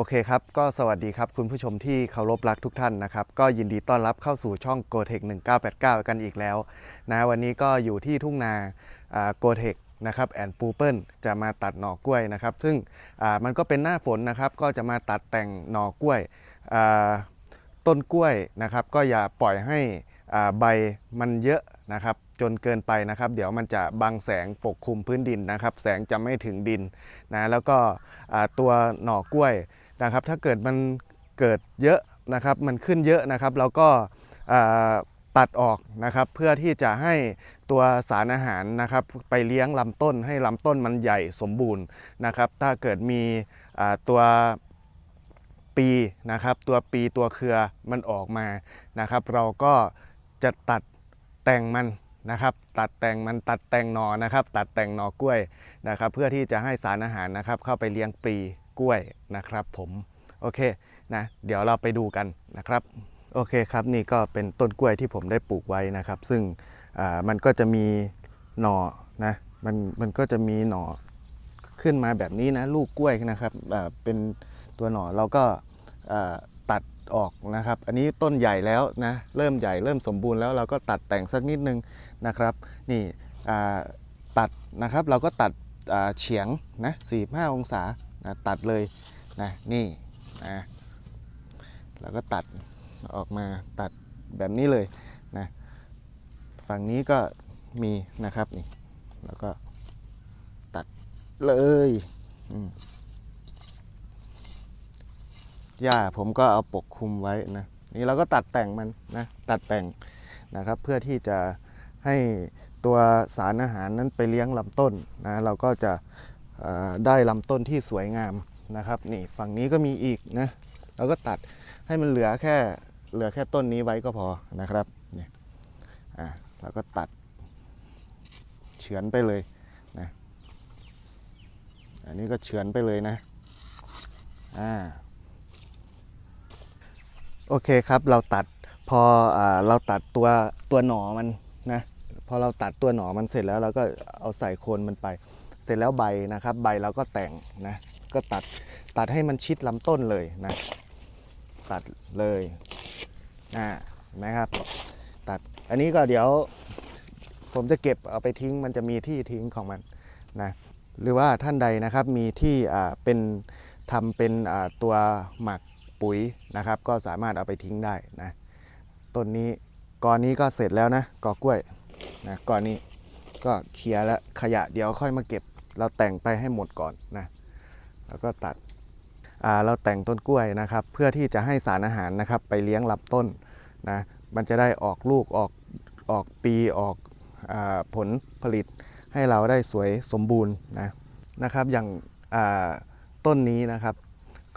โอเคครับ ก็สวัสดีครับ คุณผู้ชมที่เคารพรักทุกท่านนะครับ ก็ยินดีต้อนรับเข้าสู่ช่อง g o t e c 1989 กันอีกแล้วนะวันนี้ก็อยู่ที่ทุ่งนาโกเทคนะครับแอนปูเปิลจะมาตัดหน่อกล้วยนะครับ ซึ่งมันก็เป็นหน้าฝนนะครับ ก็จะมาตัดแต่งหน่อกล้วยต้นกล้วยนะครับ ก็อย่าปล่อยให้ใบมันเยอะนะครับจนเกินไปนะครับ เดี๋ยวมันจะบังแสงปกคลุมพื้นดินนะครับ แสงจะไม่ถึงดินนะแล้วก็ตัวหน่อกล้วย นะครับ ถ้าเกิดมันเกิดเยอะนะครับ มันขึ้นเยอะนะครับ เราก็ตัดออกนะครับ เพื่อที่จะให้ตัวสารอาหารนะครับ ไปเลี้ยงลำต้นให้ลำต้นมันใหญ่สมบูรณ์นะครับ ถ้าเกิดมีตัวปีนะครับ ตัวปีตัวเครือมันออกมานะครับ เราก็จะตัดแต่งมันนะครับ ตัดแต่งมันตัดแต่งหนอนะครับ ตัดแต่งหนอกล้วยนะครับ เพื่อที่จะให้สารอาหารนะครับ เข้าไปเลี้ยงปี กล้วยนะครับ ผมโอเคนะเดี๋ยวเราไปดูกันนะครับโอเคครับนี่ก็เป็นต้นกล้วยที่ผมได้ปลูกไว้นะครับ ซึ่งมันก็จะมีหน่อนะมันมันก็จะมีหน่อขึ้นมาแบบนี้นะลูกกล้วยนะครับเป็นตัวหน่อเราก็ตัดออกนะครับ อันนี้ต้นใหญ่แล้วนะเริ่มใหญ่เริ่มสมบูรณ์แล้วเราก็ตัดแต่งสักนิดนึงนะครับ นี่ตัดนะครับเราก็ตัดเฉียงนะ45 องศา นะตัดเลยนะนี่นะแล้วก็ตัดออกมาตัดแบบนี้เลยนะฝั่งนี้ก็มีนะครับนี่แล้วก็ตัดเลยหญ้าผมก็เอาปกคลุมไว้นะนี่เราก็ตัดแต่งมันนะตัดแต่งนะครับ เพื่อที่จะให้ตัวสารอาหารนั้นไปเลี้ยงลำต้นนะเราก็จะ ได้ลำต้นที่สวยงามนะครับนี่ฝั่งนี้ก็มีอีกนะเราก็ตัดให้มันเหลือแค่เหลือแค่ต้นนี้ไว้ก็พอนะครับนี่อะเราก็ตัดเฉือนไปเลยนะอันนี้ก็เฉือนไปเลยนะอ่าโอเคครับเราตัดพออเราตัดตัวตัวหนอมันนะพอเราตัดตัวหนอมันเสร็จแล้วเราก็เอาใส่โคนมันไป ร็จแล้วใบนะครับ ใบเราก็แต่งนะก็ตัดตัดให้มันชิดลำต้นเลยนะตัดเลยอ่าเห็นไหมครับ ตัดอันนี้ก็เดี๋ยว ผมจะเก็บเอาไปทิ้งมันจะมีที่ทิ้งของมันนะหรือว่าท่านใดนะครับมีที่อ่าเป็นทำเป็นอ่าตัวหมักปุ๋ยนะครับ ก็สามารถเอาไปทิ้งได้นะต้นนี้กอนี้ก็เสร็จแล้วนะกอกล้วยนะกอนี้ก็เคลียร์แล้วขยะเดี๋ยวค่อยมาเก็บ เราแต่งไปให้หมดก่อนนะแล้วก็ตัดเราแต่งต้นกล้วยนะครับ เพื่อที่จะให้สารอาหารนะครับ ไปเลี้ยงลำต้นนะมันจะได้ออกลูกออกออกปีออกอผลผลิตให้เราได้สวยสมบูรณ์นะนะครับ อย่างาต้นนี้นะครับ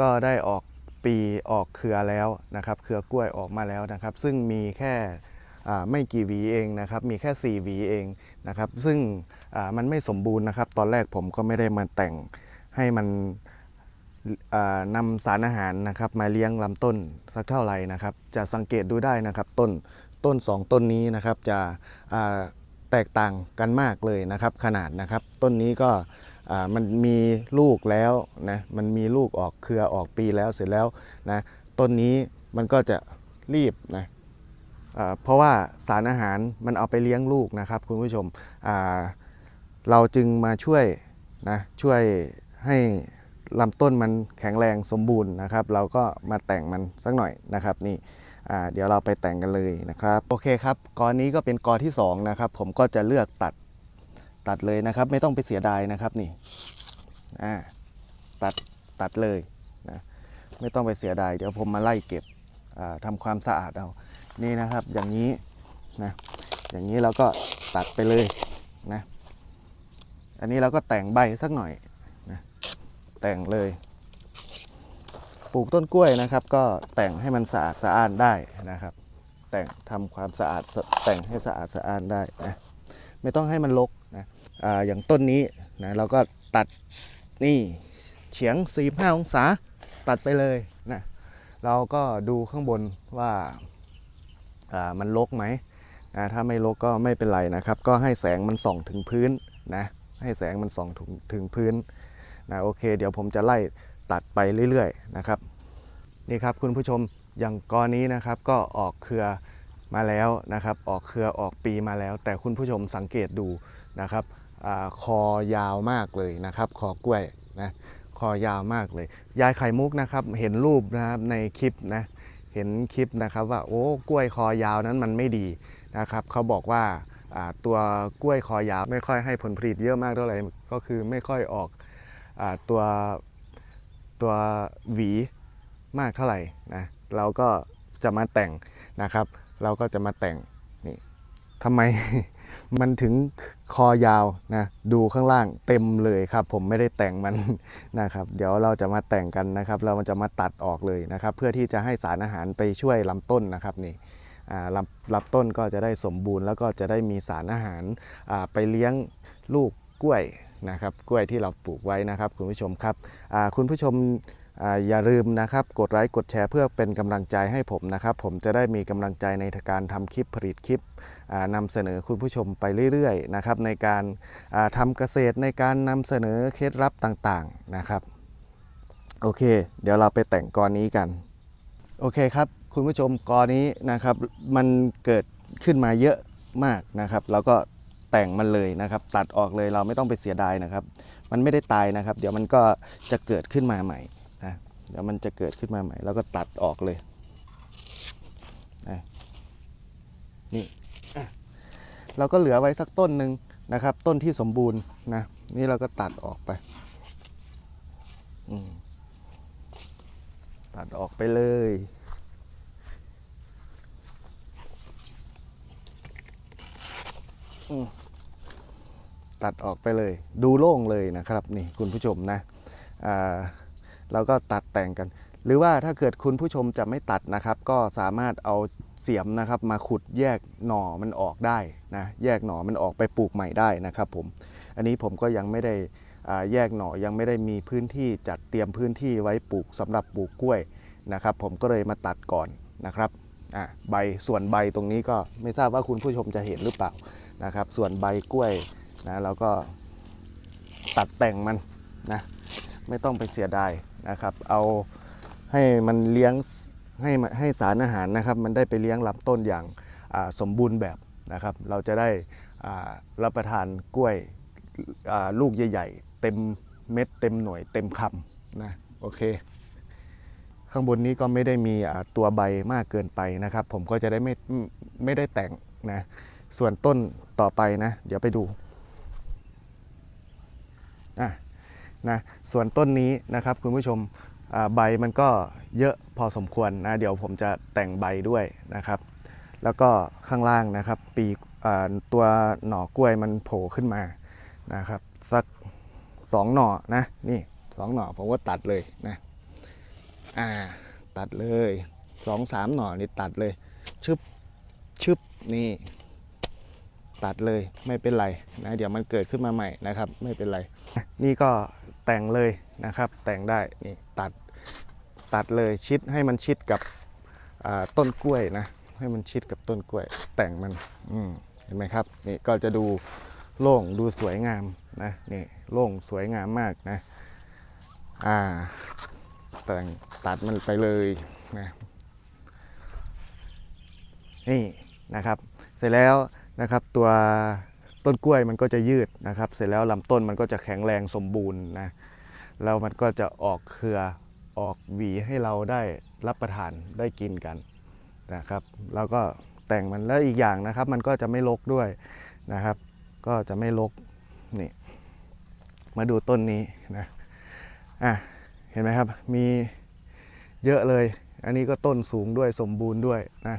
ก็ได้ออกปีออกเครือแล้วนะครับ เครือกล้วยออกมาแล้วนะครับ ซึ่งมีแค่ ไม่กี่หวีเองนะครับมีแค่ 4 หวีเองนะครับซึ่งมันไม่สมบูรณ์นะครับ ตอนแรกผมก็ไม่ได้มาแต่งให้มันอ่านำสารอาหารนะครับมาเลี้ยงลำต้นสักเท่าไหร่นะครับ จะสังเกตดูได้นะครับ ต้นต้น 2 ต้นนี้นะครับจะแตกต่างกันมากเลยนะครับ ขนาดนะครับ ต้นนี้ก็มันมีลูกแล้วนะมันมีลูกออกเครือออกปีแล้วเสร็จแล้วนะต้นนี้มันก็จะรีบนะ เพราะว่าสารอาหารมันเอาไปเลี้ยงลูกนะครับคุณผู้ชมเราจึงมาช่วยนะช่วยให้ลำต้นมันแข็งแรงสมบูรณ์นะครับ เราก็มาแต่งมันสักหน่อยนะครับนี่เดี๋ยวเราไปแต่งกันเลยนะครับ โอเคครับกอนี้ก็เป็นกอที่สองนะครับผมก็จะเลือกตัดตัดเลยนะครับ ไม่ต้องไปเสียดายนะครับนี่ตัดตัดเลยนะไม่ต้องไปเสียดายเดี๋ยวผมมาไล่เก็บอ่าทำความสะอาดเอา นี่นะครับอย่างนี้นะอย่างนี้เราก็ตัดไปเลยนะอันนี้เราก็แต่งใบสักหน่อยนะแต่งเลยปลูกต้นกล้วยนะครับ ก็แต่งให้มันสะอาดสะอ้านได้นะครับ แต่งทำความสะอาดแต่งให้สะอาดสะอ้านได้นะไม่ต้องให้มันรกนะออย่างต้นนี้นะเราก็ตัดนี่เฉียง 45 องศาตัดไปเลยนะเราก็ดูข้างบนว่า มันรกไหมนะถ้าไม่รกก็ไม่เป็นไรนะครับ ก็ให้แสงมันส่องถึงพื้นนะให้แสงมันส่องถึงถึงพื้นนะโอเค เดี๋ยวผมจะไล่ตัดไปเรื่อยๆนะครับนี่ครับคุณผู้ชมอย่างกอนี้นะครับก็ออกเครือมาแล้วนะครับ ออกเครือออกปีมาแล้ว แต่คุณผู้ชมสังเกตดูนะครับอคอยาวมากเลยนะครับ คอกล้วยนะคอยาวมากเลย ยายไข่มุกนะครับเห็นรูปนะครับในคลิปนะ เห็นคลิปนะครับว่าโอ้กล้วยคอยาวนั้นมันไม่ดีนะครับเขาบอกว่าตัวกล้วยคอยาวไม่ค่อยให้ผลผลิตเยอะมากเท่าไหร่ก็คือไม่ค่อยออกอตัวตัวหวีมากเท่าไหร่นะเราก็จะมาแต่งนะครับ เราก็จะมาแต่งนี่ทำไมมันถึง คอยาวนะดูข้างล่างเต็มเลยครับ ผมไม่ได้แต่งมันนะครับ เดี๋ยวเราจะมาแต่งกันนะครับ เราจะมาตัดออกเลยนะครับ เพื่อที่จะให้สารอาหารไปช่วยลำต้นนะครับนี่ลำลำต้นก็จะได้สมบูรณ์แล้วก็จะได้มีสารอาหารไปเลี้ยงลูกกล้วยนะครับกล้วยที่เราปลูกไว้นะครับ คุณผู้ชมครับคุณผู้ชมอย่าลืมนะครับกดไลค์กดแชร์เพื่อเป็นกำลังใจให้ผมนะครับ ผมจะได้มีกำลังใจในการทำคลิปผลิตคลิป นำเสนอคุณผู้ชมไปเรื่อยๆนะครับในการทำเกษตรในการนำเสนอเคล็ดลับต่างๆนะครับโอเค เดี๋ยวเราไปแต่งกรนี้กัน โอเคครับ คุณผู้ชมกรนี้นะครับ มันเกิดขึ้นมาเยอะมากนะครับแล้วก็แต่งมันเลยนะครับ ตัดออกเลยเราไม่ต้องไปเสียดายนะครับ มันไม่ได้ตายนะครับ เดี๋ยวมันก็จะเกิดขึ้นมาใหม่นะเดี๋ยวมันจะเกิดขึ้นมาใหม่ แล้วก็ตัดออกเลยนะนี่ เราก็เหลือไว้สักต้นหนึ่งนะครับ ต้นที่สมบูรณ์นะนี่เราก็ตัดออกไปตัดออกไปเลยตัดออกไปเลย ดูโล่งเลยนะครับนี่คุณผู้ชมนะเราก็ตัดแต่งกัน หรือว่าถ้าเกิดคุณผู้ชมจะไม่ตัดนะครับ ก็สามารถเอา เสียมนะครับ มาขุดแยกหน่อมันออกได้นะแยกหน่อมันออกไปปลูกใหม่ได้นะครับผมอันนี้ผมก็ยังไม่ได้แยกหน่อยังไม่ได้มีพื้นที่จัดเตรียมพื้นที่ไว้ปลูกสำหรับปลูกกล้วยนะครับ ผมก็เลยมาตัดก่อนนะครับอ่าใบส่วนใบตรงนี้ก็ไม่ทราบว่าคุณผู้ชมจะเห็นหรือเปล่านะครับ ส่วนใบกล้วยนะเราก็ตัดแต่งมันนะไม่ต้องไปเสียดายนะครับ เอาให้มันเลี้ยง ให้ให้สารอาหารนะครับ มันได้ไปเลี้ยงลำต้นอย่างสมบูรณ์แบบนะครับ เราจะได้รับประทานกล้วยลูกใหญ่ ๆ เต็มเม็ดเต็มหน่วยเต็มคำนะโอเค ข้างบนนี้ก็ไม่ได้มีตัวใบมากเกินไปนะครับ ผมก็จะได้ไม่ไม่ได้แต่งนะส่วนต้นต่อไปนะ เดี๋ยวไปดูอะนะส่วนต้นนี้นะครับคุณผู้ชม ใบมันก็เยอะพอสมควรนะเดี๋ยวผมจะแต่งใบด้วยนะครับ แล้วก็ข้างล่างนะครับ ปีตัวหน่อกล้วยมันโผล่ขึ้นมานะครับ สักสองหน่อนะนี่สองหน่อผมก็ตัดเลยนะอ่าตัดเลยสองสามหน่อนี่ตัดเลยชึบชึบนี่ ตัดเลยไม่เป็นไรนะเดี๋ยวมันเกิดขึ้นมาใหม่นะครับ ไม่เป็นไร นี่ก็แต่งเลยนะครับ แต่งได้นี่ตัด ตัดเลยชิดให้มันชิดกับต้นกล้วยนะ ให้มันชิดกับต้นกล้วย แต่งมันมเห็นไหมครับนี่ก็จะดูโล่งดูสวยงามนะนี่โล่งสวยงามมากนะอ่าแต่งตัดมันไปเลยนะนี่นะครับ เสร็จแล้วนะครับตัวต้นกล้วยมันก็จะยืดนะครับ เสร็จแล้วลำต้นมันก็จะแข็งแรงสมบูรณ์นะแล้วมันก็จะออกเครือ ออกหวีให้เราได้รับประทานได้กินกันนะครับแล้วก็แต่งมันแล้วอีกอย่างนะครับ มันก็จะไม่รกด้วยนะครับ ก็จะไม่รกนี่มาดูต้นนี้นะอะเห็นไหมครับมีเยอะเลย อันนี้ก็ต้นสูงด้วยสมบูรณ์ด้วยนะ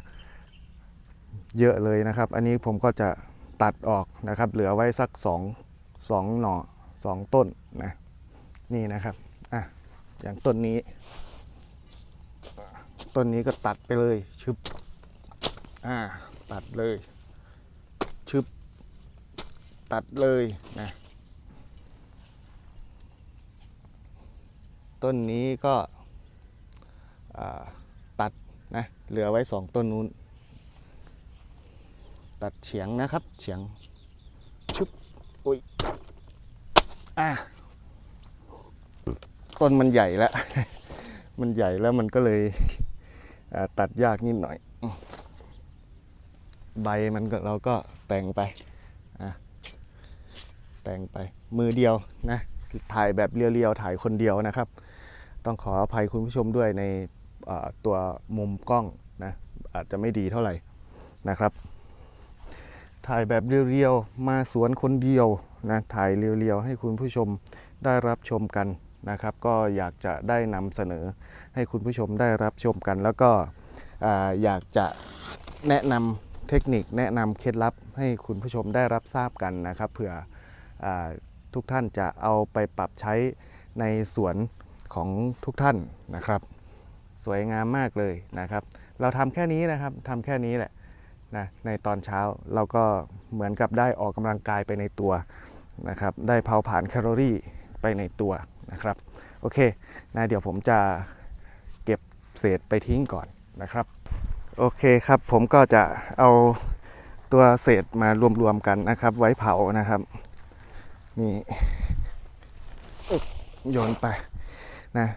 เยอะเลยนะครับ อันนี้ผมก็จะตัดออกนะครับ เหลือไว้สักสองสองหน่อสองต้นนะนี่นะครับอะ อย่างต้นนี้ ต้นนี้ก็ตัดไปเลยชึบอ่าตัดเลยชึบตัดเลยนะต้นนี้ก็ตัดนะเหลือไว้สองต้นนู้น ตัดเฉียงนะครับเฉียงชึบอุ้ยอะ ต้นมันใหญ่แล้ว มันใหญ่แล้วมันก็เลยตัดยากนิดหน่อย ใบมันก็เราก็แต่งไปแต่งไปมือเดียวนะถ่ายแบบเรียวๆถ่ายคนเดียวนะครับ ต้องขออภัยคุณผู้ชมด้วยในตัวมุมกล้องนะอาจจะไม่ดีเท่าไหร่นะครับ ถ่ายแบบเรียวๆมาสวนคนเดียวนะถ่ายเรียวๆให้คุณผู้ชมได้รับชมกัน นะครับ ก็อยากจะได้นำเสนอให้คุณผู้ชมได้รับชมกัน แล้วก็ออยากจะแนะนำเทคนิคแนะนำเคล็ดลับให้คุณผู้ชมได้รับทราบกันนะครับเผื่ออทุกท่านจะเอาไปปรับใช้ในสวนของทุกท่านนะครับ สวยงามมากเลยนะครับ เราทำแค่นี้นะครับทำแค่นี้แหละนะในตอนเช้าเราก็เหมือนกับได้ออกกำลังกายไปในตัวนะครับ ได้เผาผลาญแคลอรี่ไปในตัว นะครับ โอเคนะเดี๋ยวผมจะเก็บเศษไปทิ้งก่อนนะครับ โอเคครับผมก็จะเอาตัวเศษมารวมๆกันนะครับ ไว้เผานะครับ นี่โยนไปนะ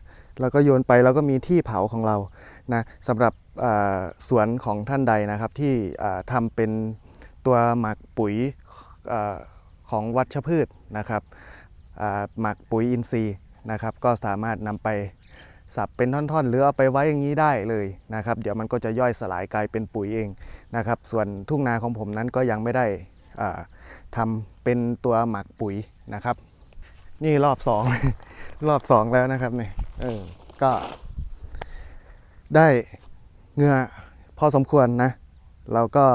แล้วก็โยนไปแล้วก็มีที่เผาของเรานะสำหรับสวนของท่านใดนะครับที่ทำเป็นตัวหมักปุ๋ยอของวัชพืชนะครับ หมักปุ๋ยอินทรีย์นะครับ ก็สามารถนำไปสับเป็นท่อนๆ หรือเอาไปไว้อย่างนี้ได้เลยนะครับ เดี๋ยวมันก็จะย่อยสลายกลายเป็นปุ๋ยเองนะครับ ส่วนทุ่งนาของผมนั้นก็ยังไม่ได้อ่าทำเป็นตัวหมักปุ๋ยนะครับ นี่รอบสอง รอบสองแล้วนะครับเนี่ยเออก็ได้เงื่อพอสมควรนะ เราก็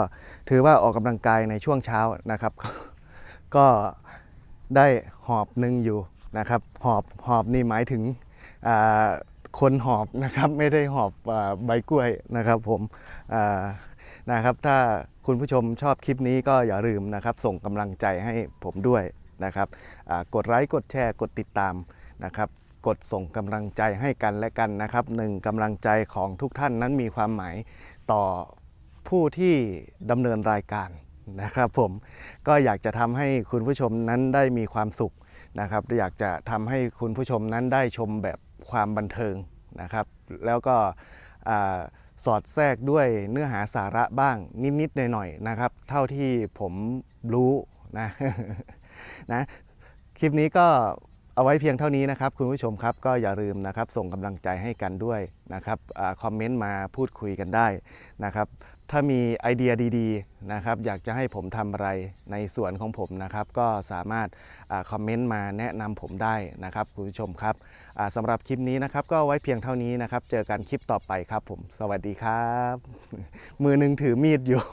ถือว่าออกกำลังกายในช่วงเช้านะครับ ก็ ได้หอบหนึ่งอยู่นะครับหอบหอบนี่หมายถึงคนหอบนะครับไม่ได้หอบอใบกล้วยนะครับผมนะครับถ้าคุณผู้ชมชอบคลิปนี้ก็อย่าลืมนะครับ ส่งกำลังใจให้ผมด้วยนะครับกดไลค์กดแชร์กดติดตามนะครับ กดส่งกำลังใจให้กันและกันนะครับหนึ่งกำลังใจของทุกท่านนั้นมีความหมายต่อผู้ที่ดำเนินรายการ นะครับผมก็อยากจะทำให้คุณผู้ชมนั้นได้มีความสุขนะครับอยากจะทำให้คุณผู้ชมนั้นได้ชมแบบความบันเทิงนะครับ แล้วก็อสอดแทรกด้วยเนื้อหาสาระบ้างนิดๆหน่อยๆนะครับ เท่าที่ผมรู้นะนะคลิปนี้ก็ เอาไว้เพียงเท่านี้นะครับคุณผู้ชมครับก็อย่าลืมนะครับส่งกำลังใจให้กันด้วยนะครับอคอมเมนต์มาพูดคุยกันได้นะครับถ้ามีไอเดียดีๆนะครับอยากจะให้ผมทำอะไรในส่วนของผมนะครับก็สามารถอคอมเมนต์มาแนะนำผมได้นะครับคุณผู้ชมครับอ่าสำหรับคลิปนี้นะครับก็เอาไว้เพียงเท่านี้นะครับเจอกันคลิปต่อไปครับผมสวัสดีครับ มือหนึ่งถือมีดอยู่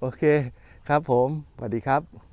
โอเคครับผมสวัสดีครับ